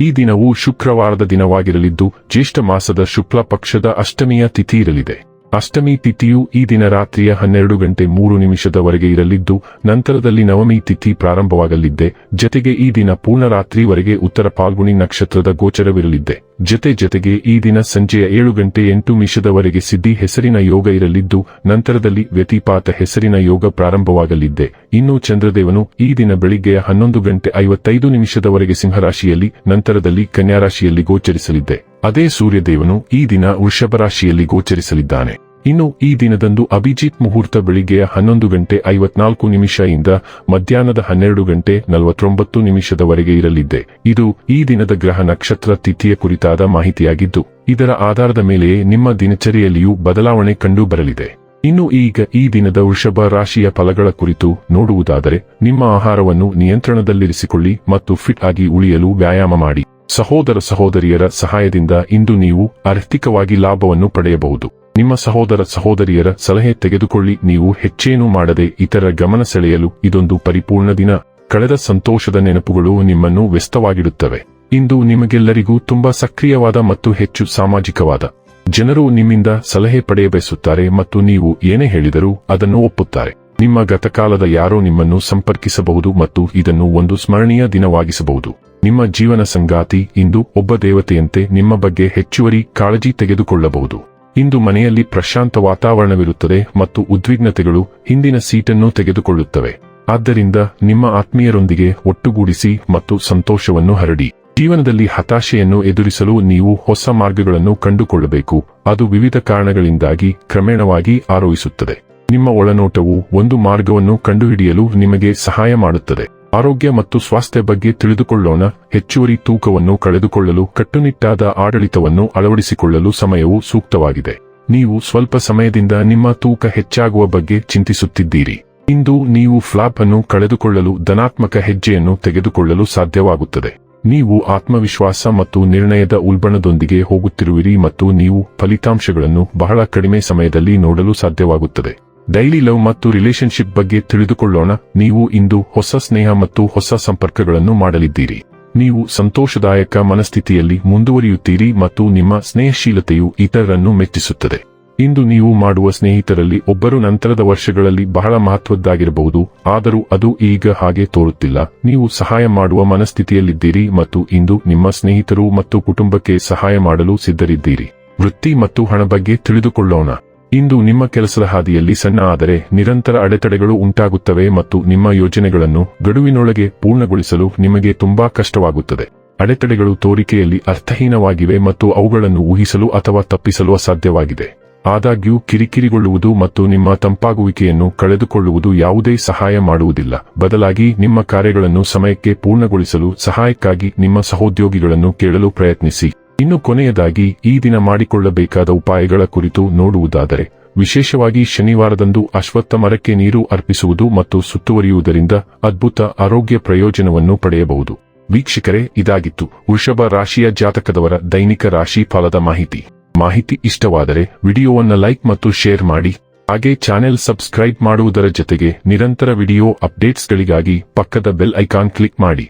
ಈ ದಿನವು ಶುಕ್ರವಾರದ ದಿನವಾಗಿರಲಿದ್ದು ಜ್ಯೇಷ್ಠ ಮಾಸದ ಶುಕ್ಲ ಪಕ್ಷದ ಅಷ್ಟಮಿಯ ತಿಥಿ ಇರಲಿದೆ. ಅಷ್ಟಮಿ ತಿಥಿಯು ಈ ದಿನ ರಾತ್ರಿಯ ಹನ್ನೆರಡು ಗಂಟೆ ಮೂರು ನಿಮಿಷದವರೆಗೆ ಇರಲಿದ್ದು, ನಂತರದಲ್ಲಿ ನವಮಿ ತಿಥಿ ಪ್ರಾರಂಭವಾಗಲಿದ್ದೆ. ಜತೆಗೆ ಈ ದಿನ ಪೂರ್ಣ ರಾತ್ರಿವರೆಗೆ ಉತ್ತರ ಪಾಲ್ಗುಣಿ ನಕ್ಷತ್ರದ ಗೋಚರವಿರಲಿದ್ದೆ. ಜತೆ ಜತೆಗೆ ಈ ದಿನ ಸಂಜೆಯ ಏಳು ಗಂಟೆ ಎಂಟು ನಿಮಿಷದವರೆಗೆ ಸಿದ್ಧಿ ಹೆಸರಿನ ಯೋಗ ಇರಲಿದ್ದು, ನಂತರದಲ್ಲಿ ವ್ಯತಿಪಾತ ಹೆಸರಿನ ಯೋಗ ಪ್ರಾರಂಭವಾಗಲಿದ್ದೆ. ಇನ್ನು ಚಂದ್ರದೇವನು ಈ ದಿನ ಬೆಳಿಗ್ಗೆಯ ಹನ್ನೊಂದು ಗಂಟೆ ಐವತ್ತೈದು ನಿಮಿಷದವರೆಗೆ ಸಿಂಹರಾಶಿಯಲ್ಲಿ, ನಂತರದಲ್ಲಿ ಕನ್ಯಾರಾಶಿಯಲ್ಲಿ ಗೋಚರಿಸಲಿದ್ದೆ. ಅದೇ ಸೂರ್ಯದೇವನು ಈ ದಿನ ವೃಷಭ ರಾಶಿಯಲ್ಲಿ ಗೋಚರಿಸಲಿದ್ದಾನೆ. ಇನ್ನು ಈ ದಿನದಂದು ಅಭಿಜಿತ್ ಮುಹೂರ್ತ ಬೆಳಿಗ್ಗೆಯ ಹನ್ನೊಂದು ಗಂಟೆ ಐವತ್ನಾಲ್ಕು ನಿಮಿಷದಿಂದ ಮಧ್ಯಾಹ್ನದ ಹನ್ನೆರಡು ಗಂಟೆ ನಲವತ್ತೊಂಬತ್ತು ನಿಮಿಷದವರೆಗೆ ಇರಲಿದ್ದೆ ಇದು ಈ ದಿನದ ಗ್ರಹ ನಕ್ಷತ್ರ ತಿಥಿಯ ಕುರಿತಾದ ಮಾಹಿತಿಯಾಗಿದ್ದು, ಇದರ ಆಧಾರದ ಮೇಲೆಯೇ ನಿಮ್ಮ ದಿನಚರಿಯಲ್ಲಿಯೂ ಬದಲಾವಣೆ ಕಂಡು ಬರಲಿದೆ ಇನ್ನು ಈಗ ಈ ದಿನದ ವೃಷಭ ರಾಶಿಯ ಫಲಗಳ ಕುರಿತು ನೋಡುವುದಾದರೆ, ನಿಮ್ಮ ಆಹಾರವನ್ನು ನಿಯಂತ್ರಣದಲ್ಲಿರಿಸಿಕೊಳ್ಳಿ ಮತ್ತು ಫಿಟ್ ಆಗಿ ಉಳಿಯಲು ವ್ಯಾಯಾಮ ಮಾಡಿ. ಸಹೋದರ ಸಹೋದರಿಯರ ಸಹಾಯದಿಂದ ಇಂದು ನೀವು ಆರ್ಥಿಕವಾಗಿ ಲಾಭವನ್ನು ಪಡೆಯಬಹುದು. ನಿಮ್ಮ ಸಹೋದರ ಸಹೋದರಿಯರ ಸಲಹೆ ತೆಗೆದುಕೊಳ್ಳಿ, ನೀವು ಹೆಚ್ಚೇನೂ ಮಾಡದೆ ಇತರ ಗಮನ ಸೆಳೆಯಲು ಇದೊಂದು ಪರಿಪೂರ್ಣ ದಿನ. ಕಳೆದ ಸಂತೋಷದ ನೆನಪುಗಳು ನಿಮ್ಮನ್ನು ವ್ಯಸ್ತವಾಗಿಡುತ್ತವೆ. ಇಂದು ನಿಮಗೆಲ್ಲರಿಗೂ ತುಂಬಾ ಸಕ್ರಿಯವಾದ ಮತ್ತು ಹೆಚ್ಚು ಸಾಮಾಜಿಕವಾದ. ಜನರು ನಿಮ್ಮಿಂದ ಸಲಹೆ ಪಡೆಯಬಯಸುತ್ತಾರೆ ಮತ್ತು ನೀವು ಏನೇ ಹೇಳಿದರೂ ಅದನ್ನು ಒಪ್ಪುತ್ತಾರೆ. ನಿಮ್ಮ ಗತಕಾಲದ ಯಾರೋ ನಿಮ್ಮನ್ನು ಸಂಪರ್ಕಿಸಬಹುದು ಮತ್ತು ಇದನ್ನು ಒಂದು ಸ್ಮರಣೀಯ ದಿನವಾಗಿಸಬಹುದು. ನಿಮ್ಮ ಜೀವನ ಸಂಗಾತಿ ಇಂದು ಒಬ್ಬ ದೇವತೆಯಂತೆ ನಿಮ್ಮ ಬಗ್ಗೆ ಹೆಚ್ಚುವರಿ ಕಾಳಜಿ ತೆಗೆದುಕೊಳ್ಳಬಹುದು. ಇಂದು ಮನೆಯಲ್ಲಿ ಪ್ರಶಾಂತ ವಾತಾವರಣವಿರುತ್ತದೆ ಮತ್ತು ಉದ್ವಿಗ್ನತೆಗಳು ಹಿಂದಿನ ಸೀಟನ್ನು ತೆಗೆದುಕೊಳ್ಳುತ್ತವೆ. ಆದ್ದರಿಂದ ನಿಮ್ಮ ಆತ್ಮೀಯರೊಂದಿಗೆ ಒಟ್ಟುಗೂಡಿಸಿ ಮತ್ತು ಸಂತೋಷವನ್ನು ಹರಡಿ. ಜೀವನದಲ್ಲಿ ಹತಾಶೆಯನ್ನು ಎದುರಿಸಲು ನೀವು ಹೊಸ ಮಾರ್ಗಗಳನ್ನು ಕಂಡುಕೊಳ್ಳಬೇಕು. ಅದು ವಿವಿಧ ಕಾರಣಗಳಿಂದಾಗಿ ಕ್ರಮೇಣವಾಗಿ ಆರೋಹಿಸುತ್ತದೆ. ನಿಮ್ಮ ಒಳನೋಟವು ಒಂದು ಮಾರ್ಗವನ್ನು ಕಂಡುಹಿಡಿಯಲು ನಿಮಗೆ ಸಹಾಯ ಮಾಡುತ್ತದೆ. ಆರೋಗ್ಯ ಮತ್ತು ಸ್ವಾಸ್ಥ್ಯ ಬಗ್ಗೆ ತಿಳಿದುಕೊಳ್ಳೋಣ, ಹೆಚ್ಚುವರಿ ತೂಕವನ್ನು ಕಳೆದುಕೊಳ್ಳಲು ಕಟ್ಟುನಿಟ್ಟಾದ ಆಡಳಿತವನ್ನು ಅಳವಡಿಸಿಕೊಳ್ಳಲು ಸಮಯವು ಸೂಕ್ತವಾಗಿದೆ. ನೀವು ಸ್ವಲ್ಪ ಸಮಯದಿಂದ ನಿಮ್ಮ ತೂಕ ಹೆಚ್ಚಾಗುವ ಬಗ್ಗೆ ಚಿಂತಿಸುತ್ತಿದ್ದೀರಿ. ಇಂದು ನೀವು ಫ್ಲಾಪ್ ಅನ್ನು ಕಳೆದುಕೊಳ್ಳಲು ಧನಾತ್ಮಕ ಹೆಜ್ಜೆಯನ್ನು ತೆಗೆದುಕೊಳ್ಳಲು ಸಾಧ್ಯವಾಗುತ್ತದೆ. ನೀವು ಆತ್ಮವಿಶ್ವಾಸ ಮತ್ತು ನಿರ್ಣಯದ ಉಲ್ಬಣದೊಂದಿಗೆ ಹೋಗುತ್ತಿರುವಿರಿ ಮತ್ತು ನೀವು ಫಲಿತಾಂಶಗಳನ್ನು ಬಹಳ ಕಡಿಮೆ ಸಮಯದಲ್ಲಿ ನೋಡಲು ಸಾಧ್ಯವಾಗುತ್ತದೆ. ಡೈಲಿ ಲವ್ ಮತ್ತು ರಿಲೇಶನ್ಶಿಪ್ ಬಗ್ಗೆ ತಿಳಿದುಕೊಳ್ಳೋಣ. ನೀವು ಇಂದು ಹೊಸ ಸ್ನೇಹ ಮತ್ತು ಹೊಸ ಸಂಪರ್ಕಗಳನ್ನು ಮಾಡಲಿದ್ದೀರಿ. ನೀವು ಸಂತೋಷದಾಯಕ ಮನಸ್ಥಿತಿಯಲ್ಲಿ ಮುಂದುವರಿಯುತ್ತೀರಿ ಮತ್ತು ನಿಮ್ಮ ಸ್ನೇಹಶೀಲತೆಯು ಇತರರನ್ನು ಮೆಚ್ಚಿಸುತ್ತದೆ. ಇಂದು ನೀವು ಮಾಡುವ ಸ್ನೇಹಿತರಲ್ಲಿ ಒಬ್ಬರು ನಂತರದ ವರ್ಷಗಳಲ್ಲಿ ಬಹಳ ಮಹತ್ವದ್ದಾಗಿರಬಹುದು, ಆದರೂ ಅದು ಈಗ ಹಾಗೆ ತೋರುತ್ತಿಲ್ಲ. ನೀವು ಸಹಾಯ ಮಾಡುವ ಮನಸ್ಥಿತಿಯಲ್ಲಿದ್ದೀರಿ ಮತ್ತು ಇಂದು ನಿಮ್ಮ ಸ್ನೇಹಿತರು ಮತ್ತು ಕುಟುಂಬಕ್ಕೆ ಸಹಾಯ ಮಾಡಲು ಸಿದ್ಧರಿದ್ದೀರಿ. ವೃತ್ತಿ ಮತ್ತು ಹಣ ಬಗ್ಗೆ ತಿಳಿದುಕೊಳ್ಳೋಣ. ಇಂದು ನಿಮ್ಮ ಕೆಲಸದ ಹಾದಿಯಲ್ಲಿ ಸಣ್ಣ ಆದರೆ ನಿರಂತರ ಅಡೆತಡೆಗಳು ಉಂಟಾಗುತ್ತವೆ ಮತ್ತು ನಿಮ್ಮ ಯೋಜನೆಗಳನ್ನು ಗಡುವಿನೊಳಗೆ ಪೂರ್ಣಗೊಳಿಸಲು ನಿಮಗೆ ತುಂಬಾ ಕಷ್ಟವಾಗುತ್ತದೆ. ಅಡೆತಡೆಗಳು ತೋರಿಕೆಯಲ್ಲಿ ಅರ್ಥಹೀನವಾಗಿವೆ ಮತ್ತು ಅವುಗಳನ್ನು ಊಹಿಸಲು ಅಥವಾ ತಪ್ಪಿಸಲು ಅಸಾಧ್ಯವಾಗಿದೆ. ಆದಾಗ್ಯೂ, ಕಿರಿಕಿರಿಗೊಳ್ಳುವುದು ಮತ್ತು ನಿಮ್ಮ ತಂಪಾಗುವಿಕೆಯನ್ನು ಕಳೆದುಕೊಳ್ಳುವುದು ಯಾವುದೇ ಸಹಾಯ ಮಾಡುವುದಿಲ್ಲ. ಬದಲಾಗಿ, ನಿಮ್ಮ ಕಾರ್ಯಗಳನ್ನು ಸಮಯಕ್ಕೆ ಪೂರ್ಣಗೊಳಿಸಲು ಸಹಾಯಕ್ಕಾಗಿ ನಿಮ್ಮ ಸಹೋದ್ಯೋಗಿಗಳನ್ನು ಕೇಳಲು ಪ್ರಯತ್ನಿಸಿ. ಇನ್ನು ಕೊನೆಯದಾಗಿ ಈ ದಿನ ಮಾಡಿಕೊಳ್ಳಬೇಕಾದ ಉಪಾಯಗಳ ಕುರಿತು ನೋಡುವುದಾದರೆ, ವಿಶೇಷವಾಗಿ ಶನಿವಾರದಂದು ಅಶ್ವತ್ಥ ಮರಕ್ಕೆ ನೀರು ಅರ್ಪಿಸುವುದು ಮತ್ತು ಸುತ್ತುವರಿಯುವುದರಿಂದ ಅದ್ಭುತ ಆರೋಗ್ಯ ಪ್ರಯೋಜನವನ್ನು ಪಡೆಯಬಹುದು. ವೀಕ್ಷಕರೇ, ಇದಾಗಿತ್ತು ವೃಷಭ ರಾಶಿಯ ಜಾತಕದವರ ದೈನಿಕ ರಾಶಿ ಫಲದ ಮಾಹಿತಿ. ಮಾಹಿತಿ ಇಷ್ಟವಾದರೆ ವಿಡಿಯೋವನ್ನ ಲೈಕ್ ಮತ್ತು ಶೇರ್ ಮಾಡಿ, ಹಾಗೆ ಚಾನೆಲ್ ಸಬ್ಸ್ಕ್ರೈಬ್ ಮಾಡುವುದರ ಜೊತೆಗೆ ನಿರಂತರ ವಿಡಿಯೋ ಅಪ್ಡೇಟ್ಸ್ಗಳಿಗಾಗಿ ಪಕ್ಕದ ಬೆಲ್ ಐಕಾನ್ ಕ್ಲಿಕ್ ಮಾಡಿ.